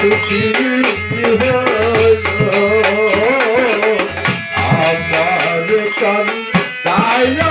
আমার কান তাই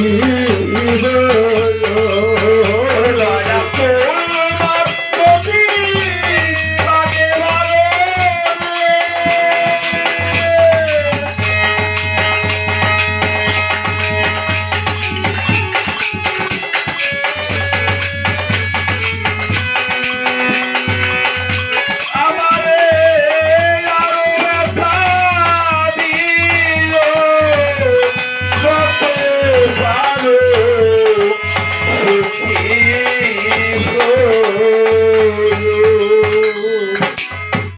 Yeah.